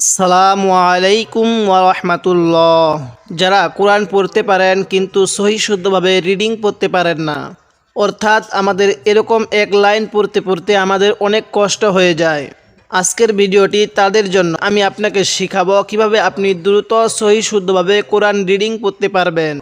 আসসালামু আলাইকুম ওরহমাতুল্লাহ যারা কোরআন পড়তে পারেন কিন্তু সহি শুদ্ধভাবে রিডিং পড়তে পারেন না, অর্থাৎ আমাদের এরকম এক লাইন পড়তে পড়তে আমাদের অনেক কষ্ট হয়ে যায়। আজকের ভিডিওটি তাদের জন্য। আমি আপনাকে শিখাবো কীভাবে আপনি দ্রুত সহি শুদ্ধভাবে কোরআন রিডিং পড়তে পারবেন।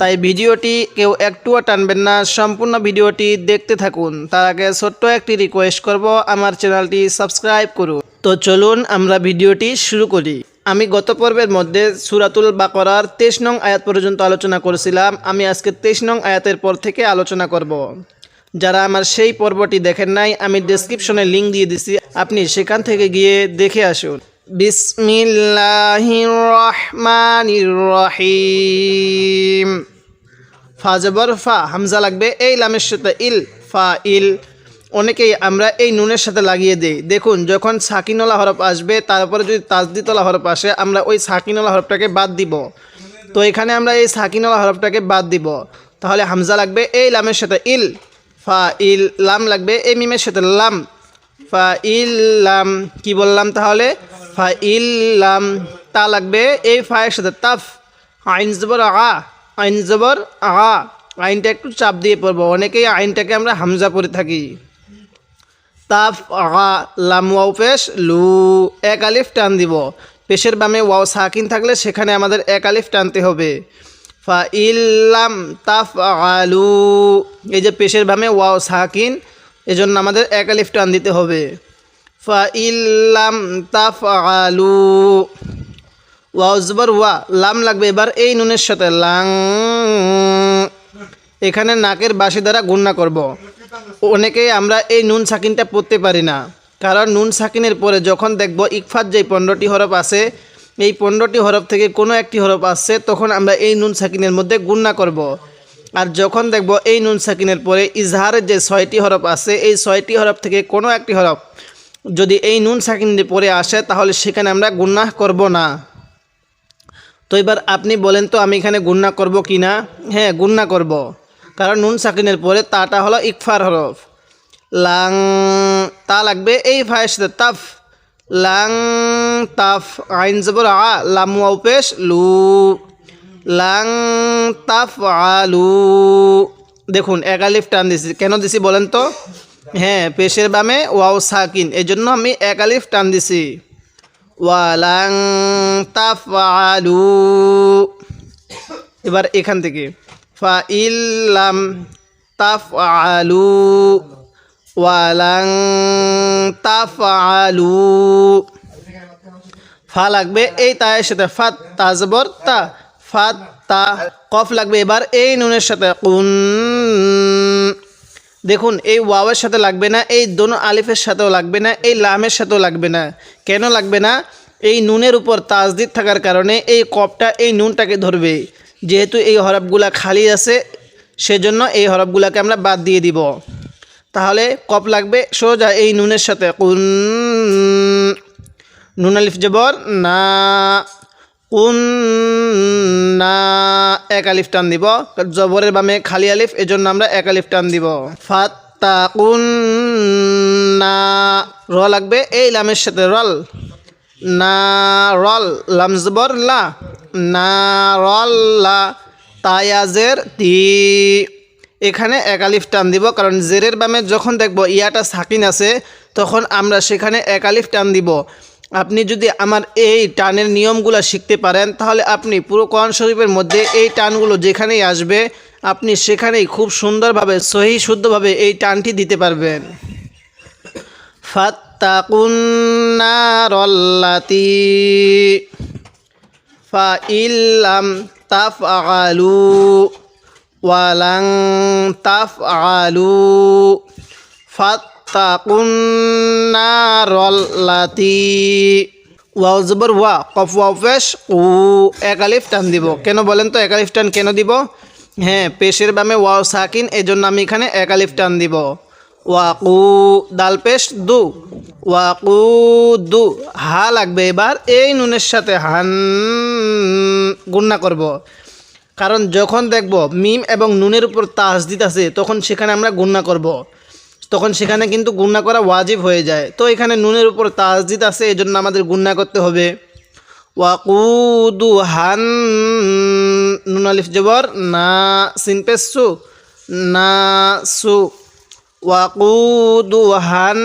তাই ভিডিওটি কেউ একটুও টানবেন না, সম্পূর্ণ ভিডিওটি দেখতে থাকুন। তার আগে ছোট্ট একটি রিকোয়েস্ট করব, আমার চ্যানেলটি সাবস্ক্রাইব করুন। তো চলুন আমরা ভিডিওটি শুরু করি। আমি গত পর্বের মধ্যে সুরাতুল বাকরার তেইশ নং আয়াত পর্যন্ত আলোচনা করেছিলাম। আমি আজকে তেইশ নং আয়াতের পর থেকে আলোচনা করব। যারা আমার সেই পর্বটি দেখেন নাই, আমি ডেসক্রিপশনে লিঙ্ক দিয়ে দিছি। আপনি সেখান থেকে গিয়ে দেখে আসুন। বিসমিল্লাহির রহমানির রহিম। ফা জবর ফা, হামজা লাগবে, এই লামের সাথে ইল, ফা, ইল। অনেকেই আমরা এই নুনের সাথে লাগিয়ে দিই। দেখুন, যখন সাকিনলা হরফ আসবে তারপরে যদি তাজদিতলা হরফ আসে, আমরা ওই সাকিনলা হরফটাকে বাদ দিব। তো এখানে আমরা এই সাকিনলা হরফটাকে বাদ দিব। তাহলে হামজা লাগবে, এই লামের সাথে ইল, ফা, ইল। লাম লাগবে, এই মিমের সাথে লাম। ফা, ইল, লাম। কি বললাম তাহলে? ফা, ইল, লাম। তা লাগবে, এই ফায়ের সাথে তাফ। আইন জবর আ। আইন জবর আ আইনটা একটু চাপ দিয়ে পড়ব। অনেকেই আইনটাকে আমরা হামজা পড়ে থাকি। তাফ আগা লাম, ওয়াও, পেশ, লু, এক আলিফ টান দিব। পেশের বামে ওয়াও সাকিন থাকলে সেখানে আমাদের এক আলিফ টানতে হবে। ফা ইল্লাম তাফ আলু এই যে পেশের বামে ওয়াও সাকিন, এজন্য আমাদের এক আলিফ টান দিতে হবে। ফা ইল্লাম তাফ আলু ওয়াও, জবর, ওয়া, লাম লাগবে এবার এই নুনের সাথে লাং, এখানে নাকের বাসি দ্বারা গুণনা করব। অনেকেই আমরা এই নুন সাকিনটা পড়তে পারি না কারণ নুন সাকিনের পরে যখন দেখব ইকফাত যে পনেরোটি হরফ আছে, এই পনেরোটি হরফ থেকে কোনো একটি হরফ আসছে, তখন আমরা এই নুন সাকিনের মধ্যে গুণনা করব। আর যখন দেখব এই নুন সাকিনের পরে ইজহারের যে ছয়টি হরফ আছে, এই ছয়টি হরফ থেকে কোনো একটি হরফ যদি এই নুন সাকিনের পরে আসে, তাহলে সেখানে আমরা গুণনা করব না তো এবার আপনি বলেন তো আমি এখানে গুন্না করব কি না? হ্যাঁ গুন্না করব। কারণ নুন সাকিনের পরে তাটা হলো ইকফার হরফ। লাং, তা লাগবে এই ফায়ের তাফ। লাং, তাফ, আইন জবর আ, লামু পেশ, লু। লাং, তাফ আলু দেখুন একালিফ টান দিছি। কেন দিছি বলেন তো? হ্যাঁ পেশের বামে ওয়াও সাকিন এই জন্য আমি একালিফ টান দিছি। ওয়ালাং তাফআলু। এবার এখান থেকে, ফা ইল্লাম তাফআলু। ওয়ালাং তাফআলু। ফা লাগবে এই তায়ের সাথে, ফাত তাজবর তা, ফাত তা, কফ লাগবে এবার এই নুনের সাথে কুন দেখুন, এই ওয়াওয়ের সাথে লাগবে না, এই দোনো আলিফের সাথেও লাগবে না, এই লামের সাথেও লাগবে না। কেন লাগবে না? এই নুনের উপর তাজদিদ থাকার কারণে এই কপটা, এই নুনটাকে ধরবে। যেহেতু এই হরফগুলা খালি আছে, সেজন্য এই হরফগুলাকে আমরা বাদ দিয়ে দিব। তাহলে কপ লাগবে সোজা এই নুনের সাথে। কুন, নুন আলিফ জবর, না। কুন না এক আলিফ টান দিব। জবরের বামে খালি আলিফ, এজন্য আমরা এক আলিফ টান দিব। ফাত্তা কুন না র লাগবে, এই লামের সাথে রল। না রল, লাম জবর, লা। না রল, লা, তায়াজের তি। এখানে এক আলিফ টান দিব, কারণ জেরের বামে যখন দেখব ইয়াটা সাকিন আছে, তখন আমরা সেখানে এক আলিফ টান দিব। আপনি যদি আমার এই টানের নিয়মগুলো শিখতে পারেন, তাহলে আপনি পুরো কোরআন শরীফের মধ্যে এই টানগুলো যেখানেই আসবে, আপনি সেখানেই খুব সুন্দরভাবে, সহি শুদ্ধভাবে এই টানটি দিতে পারবেন। ফাত্তাকুন্নারল্লাতি ফা ইল্লাম তাফ আলু ওয়ালাং তাফ আলু জবর ওয়া, কফ ওয়াও পেশ উ, এক আলিফ টান দিব। কেন বলেন তো এক আলিফ টান কেন দিব? হ্যাঁ পেশের বামে ওয়াও সাকিন এই জন্য আমি এখানে এক আলিফ টান দিব। ওয়াকু, দাল পেশ, দু। ওয়াকু, দু। হা লাগবে এবার, এই নুনের সাথে হান গুন্না করব। কারণ যখন দেখব মিম এবং নুনের উপর তাসদিদ আছে, তখন সেখানে আমরা গুন্না করব। তখন সেখানে কিন্তু গুণনা করা ওয়াজিব হয়ে যায়। তো এখানে নুনের উপর তাসদিদ আছে এই জন্য আমাদের গুণনা করতে হবে। ওয়াকুদু হান নুন আলিফ জবর, না সিন পেসু না সু। ওয়াকুদু হান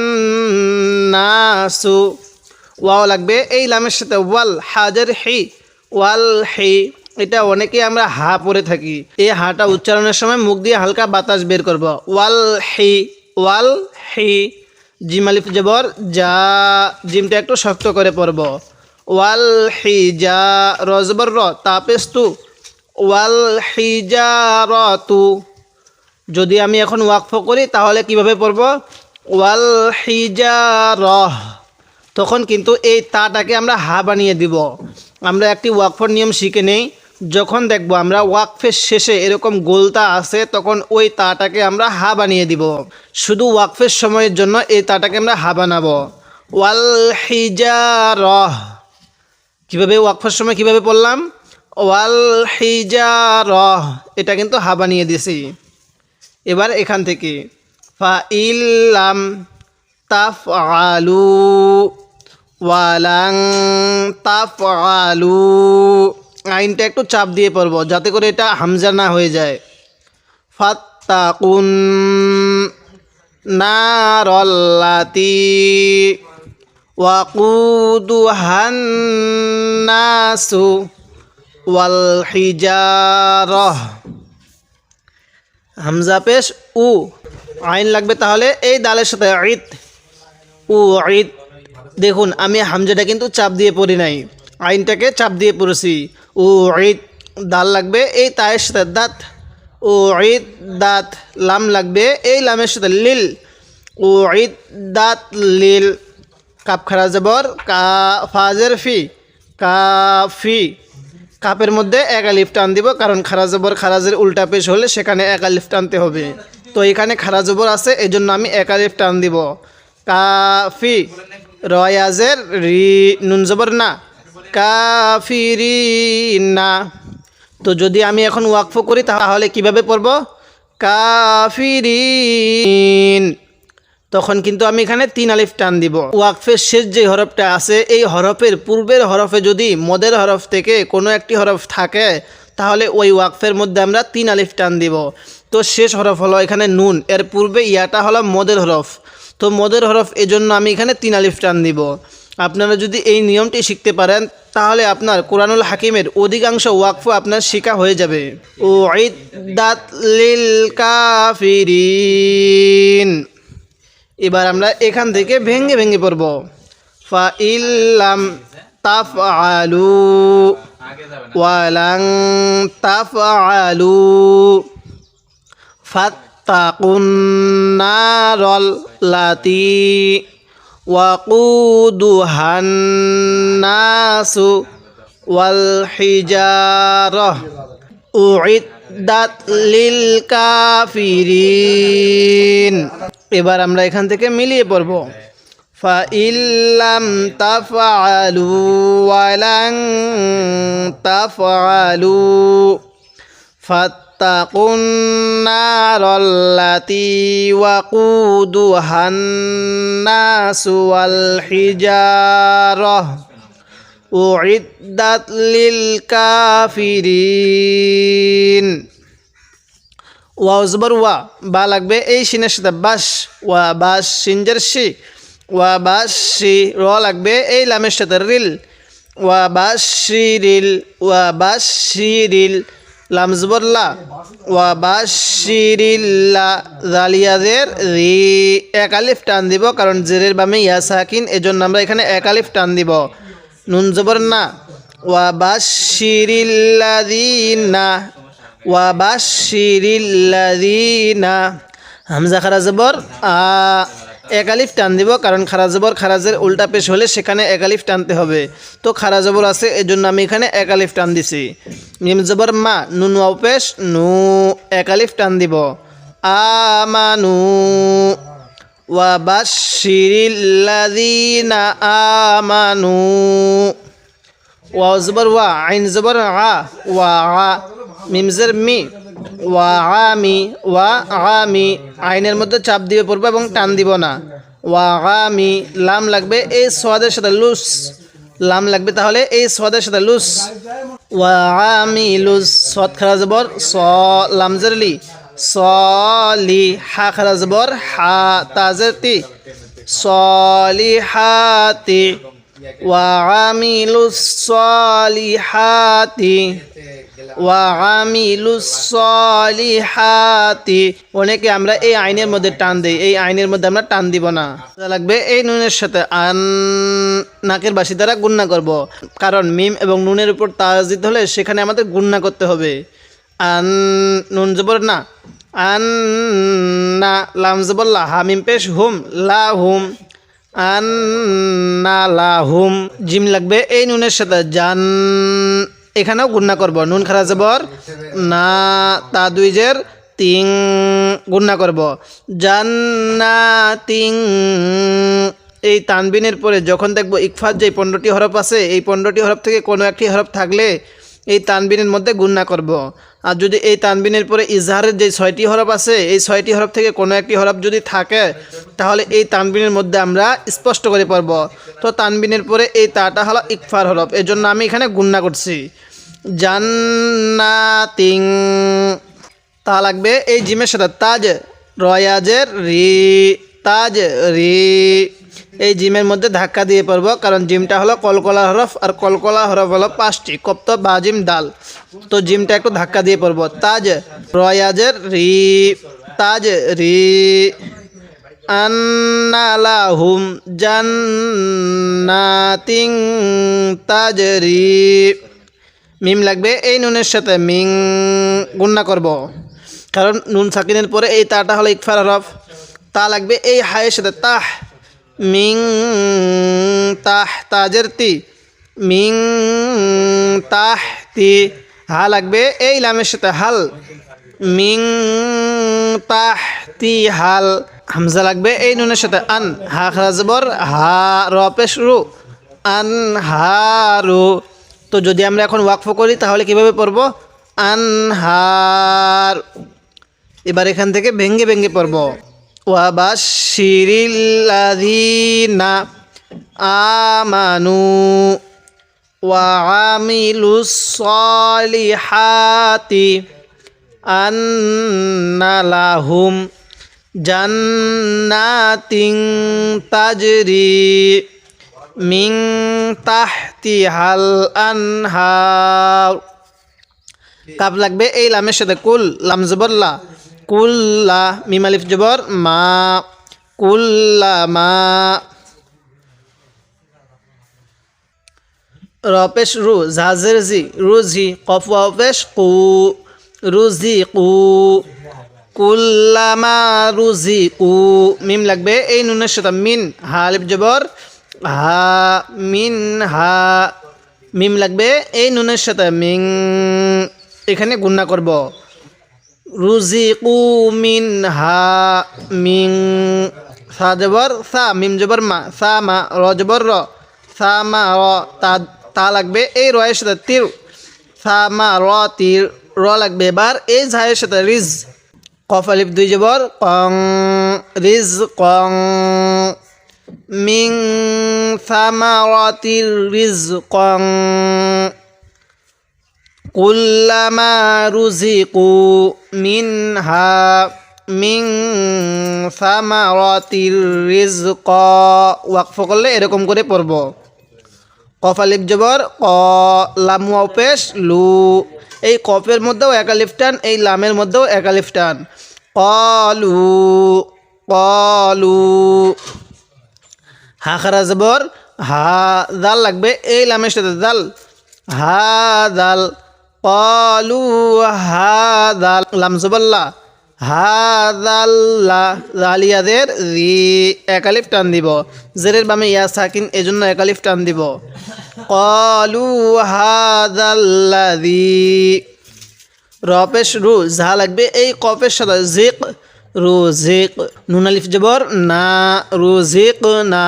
না সু। ওয়াও লাগবে, এই লামের সাথে ওয়াল হাজার হি, ওয়াল হি। এটা অনেকেই আমরা হা পরে থাকি। এই হাটা উচ্চারণের সময় মুখ দিয়ে হালকা বাতাস বের করব। ওয়াল হি। ওয়াল হি জিম আলিফ জবর যা জিমটা একটু শক্ত করে পড়ব ওয়াল হি যা রজবর র, তাপেস্তু। ওয়াল হি যা র তু। যদি আমি এখন ওয়াকফ করি, তাহলে কীভাবে পড়ব ওয়াল হিজারহ তখন কিন্তু এই তাটাকে আমরা হা বানিয়ে দিব। আমরা একটি ওয়াকফর নিয়ম শিখে নেই। যখন দেখব আমরা ওয়াকফের শেষে এরকম গোলতা আছে, তখন ওই তাটাকে আমরা হা বানিয়ে দিব। শুধু ওয়াকফের সময়ের জন্য এই তাটাকে আমরা হা বানাবো। ওয়াল হিজারহ। কীভাবে ওয়াকফের সময় কীভাবে পড়লাম? ওয়াল হিজারহ। এটা কিন্তু হা বানিয়ে দিছি। এবার এখান থেকে। ফা ইল্লাম তাফ আলু ওয়ালাং তাফ আলু আইনটা একটু চাপ দিয়ে পড়ব, যাতে করে এটা হামজা না হয়ে যায়। ফাত্তাকুন নারল্লাতি ওয়াকুদুহান নাসু ওয়াল হিজারহ হামজা পেশ উ, আইন লাগবে তাহলে এই দালের সাথে ঈদ। উ, ঈদ। দেখুন, আমি হামজাটা কিন্তু চাপ দিয়ে পড়ি নাই, আইনটাকে চাপ দিয়ে পড়েছি। উ ঈদ দাল লাগবে, এই তায়ের সাথে দাঁত। ও ঈদ দাঁত, লাম লাগবে, এই লামের সাথে লিল। ও ঈদ দাঁত, লিল। কাপ খারা জবর, কা, ফাজের ফি কাফি কাপের মধ্যে এক আলিফ টান দিব, কারণ খারা জবর খারাজের উল্টা পেশ হলে সেখানে এক আলিফ টানতে হবে। তো এখানে খারা জবর আছে এই জন্য আমি এক আলিফ টান দিব। কাফি রয়াজের রি, নুন জবর না। কাফিরি না তো যদি আমি এখন ওয়াকফ করি, তাহলে কীভাবে পড়ব? কাফিরিন। তখন কিন্তু আমি এখানে তিন আলিফ টান দিব। ওয়াকফের শেষ যে হরফটা আছে, এই হরফের পূর্বের হরফে যদি মদের হরফ থেকে কোনো একটি হরফ থাকে, তাহলে ওই ওয়াকফের মধ্যে আমরা তিন আলিফ টান দিব। তো শেষ হরফ হলো এখানে নুন, এর পূর্বে ইয়াটা হলো মদের হরফ। তো মদের হরফ এজন্য আমি এখানে তিন আলিফ টান দিব। আপনারা যদি এই নিয়মটি শিখতে পারেন, তাহলে আপনার কোরআনুল হাকিমের অধিকাংশ ওয়াকফ আপনার শিকা হয়ে যাবে। ও এবার আমরা এখান থেকে ভেঙে ভেঙে পড়ব। ফা ইল্লাম তাফ আলু ওয়ালাং তাফ আলু ফাত্তাকুন নারল লাতি। وقودها الناس والحجارة أعدت للكافرين এবার আমরা এখান থেকে মিলিয়ে পড়ব فإلم تفعلوا ولن تفعلوا فاتقوا النار التي وقودها الناس والحجارة أعدت للكافرين ওয়া জবর ওয়া বা লাগবে এই সিনের সাথে বাস ওয়া বাস সিনজার শি ওয়া বাস শি র লাগবে এই লামের সাথে রিল ওয়া বাস শি রিল ওয়া বাস শি রিল লামজবরলা ওয়া বাস শি রিল্লা জালিয়াদের রি এক আলিফ টান দিব, কারণ জেরের বামে ইয়া সাকিন, এজন্য আমরা এখানে এক আলিফ টান দিব। নুন জবর না। ওয়া বাস শিরিল্লাদিনা ওয়াবাশিরিল্লাদিনা হামজা খারা জবর, আ এক আলিফ টান দিব, কারণ খারা জবর খারাজের উল্টা পেশ হলে সেখানে এক আলিফ টানতে হবে। তো খারা জবর আছে এই জন্য আমি এখানে এক আলিফ টান দিছি। মিম জবর মা নুন পেশ, নু, এক আলিফ টান দিব। আমানু ওয়াবাশিরিল্লাদিনা আমানু। ওয়া জবর, ওয়া, আইন জবর, আ, ওয়া মিমজের মি। ওয়া আমি ওয়া আমি, আইনের মধ্যে চাপ দিয়ে পড়ব এবং টান দিব না। ওয়া আমি, লাম লাগবে, এই সোয়াদের সাথে লুস। লাম লাগবে তাহলে এই সোয়াদের সাথে লুস। ওয়া আমি, লুস সদ খারা জবর, স লামজারলি সলি হা খারা জবর, হা তাজের তি সলি হাতি ওয়া আমি, লুস সলি হাতি ওয়ামিলুসলিহাতি অনেকে আমরা এই আইনের মধ্যে টান দিই, এই আইনের মধ্যে আমরা টান দিব না। লাগবে এই নুনের সাথে আন নাকের বাসি দ্বারা গুন্না করব। কারণ মিম এবং নুনের উপর তাজ দিতে হলে সেখানে আমাদের গুন্না করতে হবে। আন নুন জবর না, আন না লাম জবর লা হামিম পেশ, হুম, লা, হুম, আন না লা, হুম, জিম লাগবে এই নুনের সাথে। জান এখানেও গুন্না করব। নুন খারা জবর, না, তা দুই জের তিং গুন্না করব। জান্না তিং এই তানবিনের পরে যখন দেখব ইকফাত যে পনেরোটি হরফ আছে, এই পনেরোটি হরফ থেকে কোনো একটি হরফ থাকলে এই তানবিনের মধ্যে গুন্না করব। আর যদি এই তানবিনের পরে ইজহারের যে ছয়টি হরফ আছে, এই ছয়টি হরফ থেকে কোনো একটি হরফ যদি থাকে, তাহলে এই তানবিনের মধ্যে আমরা স্পষ্ট করে পারব তো তানবিনের পরে এই তাটা হলো ইকফার হরফ। এর জন্য আমি এখানে গুন্না করছি। জান্নাতিং, তা লাগবে এই জিমের সাথে। তাজ রয়াজের রি তাজ রি এই জিমের মধ্যে ধাক্কা দিয়ে পড়ব, কারণ জিমটা হলো কলকলা হরফ আর কলকলা হরফ হলো পাঁচটি, কপ্ত, বা জিম ডাল তো জিমটা একটু ধাক্কা দিয়ে পড়ব। তাজ, রয়াজের রি, তাজ, রি, আন্নালাহুম জান্নাতিং তাজরি মিম লাগবে, এই নুনের সাথে মিং গুন্না করব। কারণ নুন সাকিনের পরে এই তাটা হলো ইকফার হরফ, তা লাগবে এই হায়ের সাথে তাহ। মিং তাহ তাজের তি মিং তাহ তি, হা লাগবে এই লামের সাথে হাল, মিং তাহ তি হাল, হামজা লাগবে এই নুনের সাথে আন, হা খারাজবর হা রপেশ রু, আন হারু তো যদি আমরা এখন ওয়াকফ করি তাহলে কীভাবে পড়ব? আনহার এবার এখান থেকে ভেঙ্গে ভেঙ্গে পড়ব। ওয়াবাশিরিল্লাযীনা আমানু ওয়াআমিলুস সালিহাতি আন্না লাহুম জান্নাতিং তাজরি মিং তাহতিহাল আনহার কাপ লাগবে এই লামের সাথে কুল লাম জবরলা কুল্লা মিমালিফ জবর, মা, কুল্লা, মা। রপেশ রু ঝাজের জি রুজি কফ ওয়াপেশ কু রুজি কু। কুল্লামা রুজি কু মিম লাগবে, এই নুনের সাথে মিন হালিফ জবর, হা, মিন, হা। মিম লাগবে, এই নুনের সাথে মিং। এখানে গুন্না করব। রুজি কু মিন হা মিং সা জবর, সা, মিম জবর, মা, সা, মা, র জবর, র, সা, মা, র, তা তা লাগবে এই রয়ের সাথে তীর, সা, মা, র, তীর, র লাগবে এবার এই ঝায়ের সাথে রিজ, কফ দুই জবর, কং, রিজ, কং, মিং সামারাতির রিজকং কুল্লামা রুজিকু মিনহা মিং সামারাতির রিজক ওয়াকফ করলে এরকম করে পড়ব। কফ আলিফ জবর, ক, লাম ওয়াও পেশ, লু। এই কফের মধ্যেও একালিফ টান, এই লামের মধ্যেও একালিফ টান। কলু কলু। হা খারা জবর হা দাল লাগবে, এই লামের সাথে দাল। হা দাল কলু হা দাল লাম জবল্লা হা দাল্লা দালিয়াদের রি একালিফ টান দিব। জেরের বামে ইয়া সাকিন, এজন্য একালিফ টান দিব। কলু হা দাল্লাদি রপেশ রু, ঝা লাগবে, এই কপের সাথে জিক রু জিক নুন আলিফ জবর, না। রু না।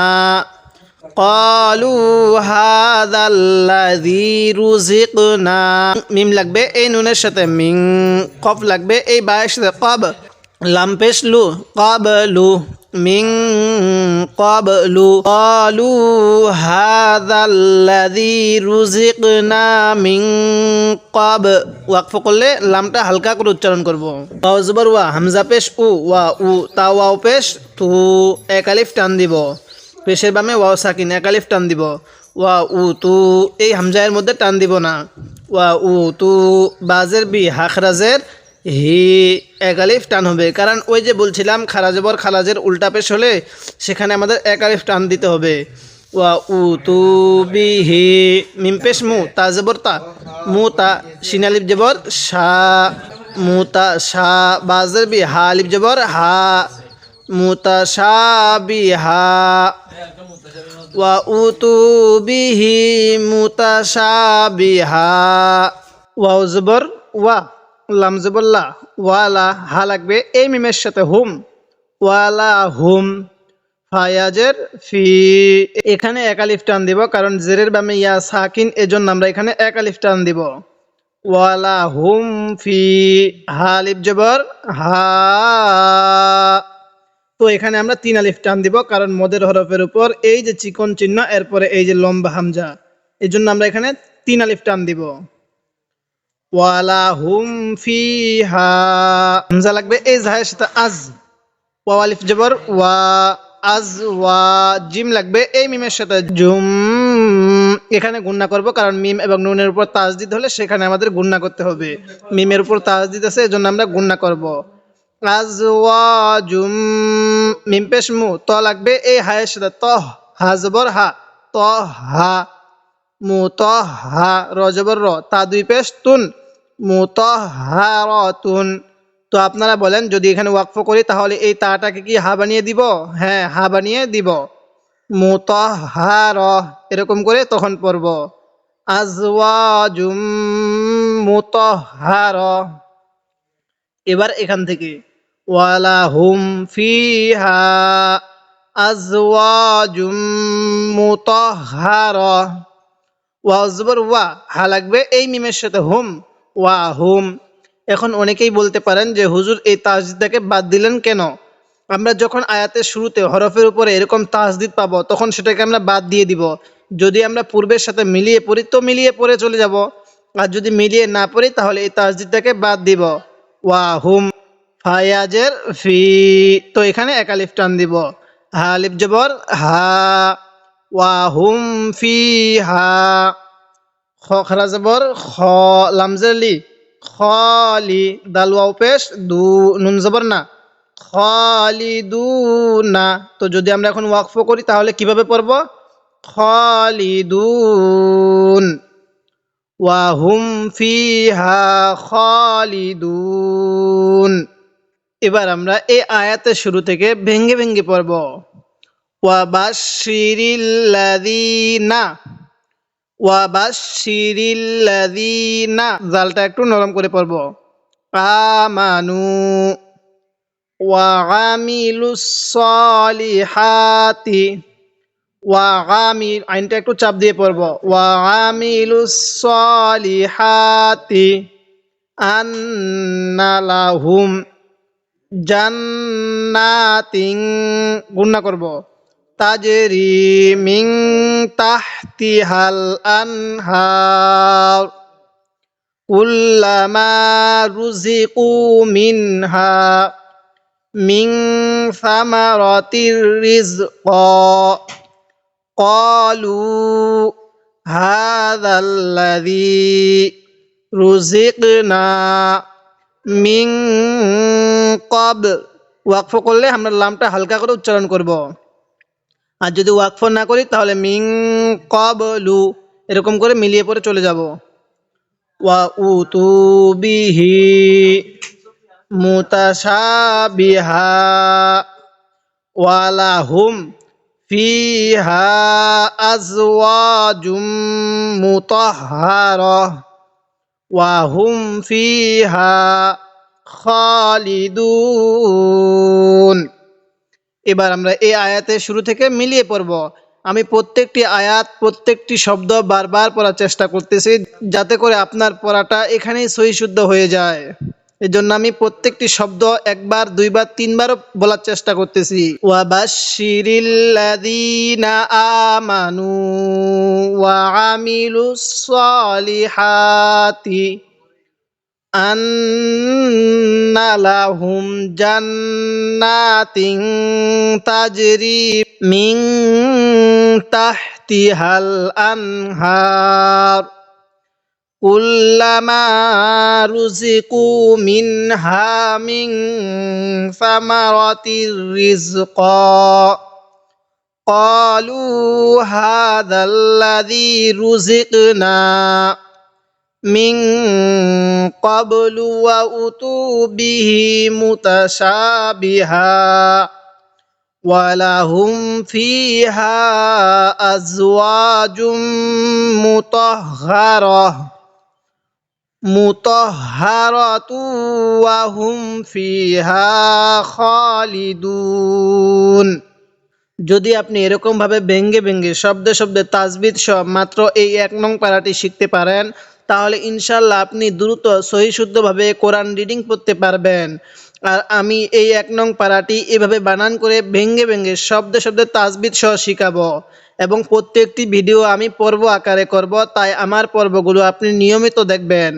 قالوا هذا الذي رزقنا মিম লাগবে এই নুনের সাথে মিং কফ লাগবে এই বায়ের সাথে কব লাম পেশ লু কব লু মিং قبل قالوا هذا الذي رزقنا من قبل ওয়াকফ করলে লামটা হালকা করে উচ্চারণ করব ওয়া জবর ওয়া হামজা পেশ উ ওয়া উ তা ওয়াও পেশ তু এক আলিফ টান দিব পেশের বামে ওয়াও সাকিন, এক আলিফ টান দিব। ওয়া উ, তু, এই হামজায়ের মধ্যে টান দিব না। ওয়া উ, তু, বাজের বি, হাখরাজের হি, এক আলিফ টান হবে। কারণ ওই যে বলছিলাম খারাজবর খালাজের উল্টা পেশ হলে সেখানে আমাদের এক আলিফ টান দিতে হবে। ওয়া উ, তু, বি, হি, মিম পেশ মু, তা জবর তা, মু, তা, শিন আলিফ জবর, শা, মু, তা, শা, বাজের বি, হা আলিফ জবর, হা মুতাশাবিহা উতু বিহি মুতাশাবিহা। ওয়াও জবর, ওয়া, লাম ওয়ালা হা লাগবে। এই মিমের সাথে হুম ওয়ালা হুম ফায়াজের ফি। এখানে এক আলিফ টান দিব, কারণ জেরের বামে ইয়া সাকিন, এজন্য আমরা এখানে এক আলিফ টান দিব। ওয়ালা হুম, ফি। হা, আলিফ জবর, হা। তো এখানে আমরা তিন আলিফ টান দিব, কারণ মদের হরফের উপর এই যে চিকন চিহ্ন, এরপরে এই যে লম্বা হামজা, এই জন্য আমরা এখানে তিন আলিফ টান দিব। ওয়ালা হুম ফিহা, হামজা লাগবে এই জাহের সাথে আজ। ওয়া আলিফ জবর, ওয়া আজ, ওয়া জিম লাগবে এই মিমের সাথে জুম। এখানে গুণনা করব, কারণ মিম এবং নুনের উপর তাজদিদ হলে সেখানে আমাদের গুণনা করতে হবে। মিমের উপর তাজদিদ আছে, এজন্য আমরা গুণনা করব। আজওয়াজুম মিম পেশ মু, ত লাগবে এই হায়ের সাথে তহ হা, জবর হা, ত হা, মু ত হা, র জবর র, তা দুই পেশ তুন, মু ত হা, র তুন। তো আপনারা বলেন, যদি এখানে ওয়াকফ করি, তাহলে এই তাটাকে কি হা বানিয়ে দিব? হ্যাঁ হা বানিয়ে দিব। মু ত হা, র, এরকম করে তখন পড়ব। আজওয়াজুম মুতহার এবার এখান থেকে। ওয়ালা হুম ফিহা আজওয়াজুম মুতহার ওয়াজবর ওয়া, হা লাগবে, এই মিমের সাথে হুম, ওয়া, হুম। এখন অনেকেই বলতে পারেন যে, হুজুর, এই তাসদিদটাকে বাদ দিলেন কেন? আমরা যখন আয়াতের শুরুতে হরফের উপরে এরকম তাসদিদ পাবো, তখন সেটাকে আমরা বাদ দিয়ে দিব। যদি আমরা পূর্বের সাথে মিলিয়ে পড়ি, তো মিলিয়ে পড়ে চলে যাব। আর যদি মিলিয়ে না পড়ি, তাহলে এই তাসদিদটাকে বাদ দিব। ওয়া, হুম। ফায়াজের ফি। তো এখানে একালিফ টান দিব। হা আলিফ জবর, হা ওয়া হুম ফি হা। খারা জবর, খ লামজলি খলি দাল ওয়াও পেশ, দু নুন জবর না। খলি দু না। তো যদি আমরা এখন ওয়াকফ করি, তাহলে কীভাবে পড়ব? খালিদুন ওয়াহুম ফিহা খালিদুন এবার আমরা এই আয়াতের শুরু থেকে ভেঙ্গে ভেঙ্গে পড়ব। ওয়াবাশিরিল্লাযীনা ওয়াবাশিরিল্লাযীনা জালটা একটু নরম করে পড়ব। আমানু ওয়াগামিলুস সলিহাতি ওয়াগামিল আইনটা একটু চাপ দিয়ে পড়ব। ওয়াগামিলুস সলিহাতি আন্নালাহুম জান্নাতিং গুণনা করব তাজরি মিং তাহতিহাল আনহার কুল্লামা রুজিকু মিনহা মিং সামারতির রিজকা قالوا هذا الذي رزقنا মিং কব। ওয়াকফ করলে আমরা লামটা হালকা করে উচ্চারণ করব। আর যদি ওয়াকফ না করি, তাহলে মিং কব লু, এরকম করে মিলিয়ে পরে চলে যাব। ওয়া উতু বিহি মুতাশাবিহা ওয়ালাহুম ফিহা আজওয়াজুম মুতাহহারা ওয়াহুম ফিহা খালিদুন এবার আমরা এই আয়াতের শুরু থেকে মিলিয়ে পড়ব। আমি প্রত্যেকটি আয়াত, প্রত্যেকটি শব্দ বারবার পড়ার চেষ্টা করতেছি যাতে করে আপনার পড়াটা এখানেই সহি হয়ে যায়। এই জন্য আমি প্রত্যেকটি শব্দ একবার, দুইবার, তিনবারও বলার চেষ্টা করতেছি। ওয়াবাশিরিল্লাযীনা আমানু ওয়া আমিলুস সালিহাতি আন্না লাহুম জান্নাতিন তাজরি মিং তাহতিহাল আনহার। كلما رزقوا منها من ثمرة رزقا قالوا هذا الذي رزقنا من قبل وأتوا به متشابها ولهم فيها أزواج مطهرة مطهرة وهم فيها خالدون যদি আপনি এরকম ভাবে ব্যঙ্গে ব্যঙ্গে শব্দে শব্দে তাজবিদ সহ মাত্র এই এক নং পারাটি শিখতে পারেন তাহলে ইনশাল্লাহ আপনি দ্রুত সহি শুদ্ধভাবে কোরআন রিডিং পড়তে পারবেন আর আমি এই এক নং পারাটি এভাবে বানান করে ভেঙ্গে ভেঙ্গে শব্দে শব্দে তাজবিদ সহ শিখাবো এবং প্রত্যেকটি ভিডিও আমি পর্ব আকারে করব তাই আমার পর্বগুলো আপনি নিয়মিত দেখবেন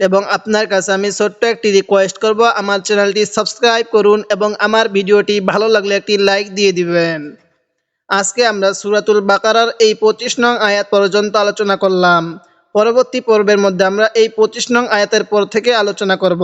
এবং আপনার কাছে আমি ছোট্ট একটি রিকোয়েস্ট করব, আমার চ্যানেলটি সাবস্ক্রাইব করুন এবং আমার ভিডিওটি ভালো লাগলে একটি লাইক দিয়ে দিবেন। আজকে আমরা সুরাতুল বাকারার এই পঁচিশ নং আয়াত পর্যন্ত আলোচনা করলাম। পরবর্তী পর্বের মধ্যে আমরা এই পঁচিশ নং আয়াতের পর থেকে আলোচনা করব।